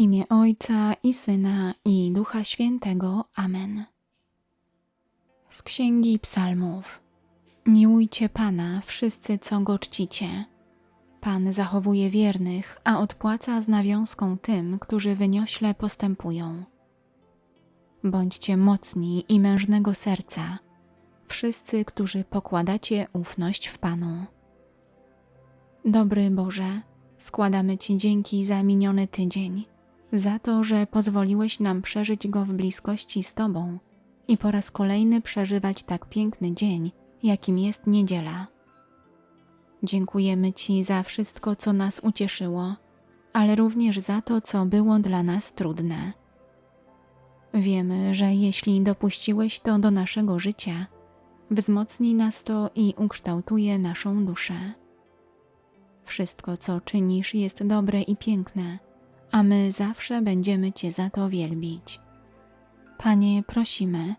imię Ojca i Syna i Ducha Świętego. Amen. Z Księgi Psalmów. Miłujcie Pana, wszyscy, co go czcicie. Pan zachowuje wiernych, a odpłaca z nawiązką tym, którzy wyniośle postępują. Bądźcie mocni i mężnego serca, wszyscy, którzy pokładacie ufność w Panu. Dobry Boże, składamy Ci dzięki za miniony tydzień, za to, że pozwoliłeś nam przeżyć go w bliskości z Tobą i po raz kolejny przeżywać tak piękny dzień, jakim jest niedziela. Dziękujemy Ci za wszystko, co nas ucieszyło, ale również za to, co było dla nas trudne. Wiemy, że jeśli dopuściłeś to do naszego życia, wzmocni nas to i ukształtuje naszą duszę. Wszystko, co czynisz, jest dobre i piękne, a my zawsze będziemy Cię za to wielbić. Panie, prosimy,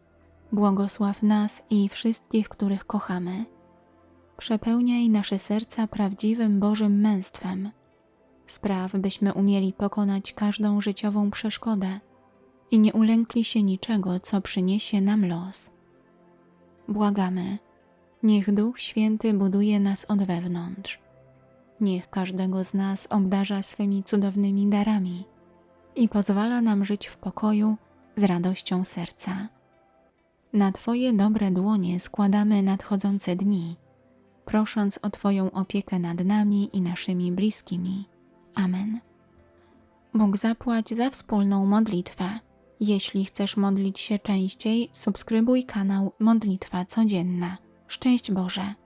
błogosław nas i wszystkich, których kochamy. Przepełniaj nasze serca prawdziwym Bożym męstwem. Spraw, byśmy umieli pokonać każdą życiową przeszkodę i nie ulękli się niczego, co przyniesie nam los. Błagamy, niech Duch Święty buduje nas od wewnątrz. Niech każdego z nas obdarza swymi cudownymi darami i pozwala nam żyć w pokoju z radością serca. Na Twoje dobre dłonie składamy nadchodzące dni, prosząc o Twoją opiekę nad nami i naszymi bliskimi. Amen. Bóg zapłać za wspólną modlitwę. Jeśli chcesz modlić się częściej, subskrybuj kanał Modlitwa Codzienna. Szczęść Boże!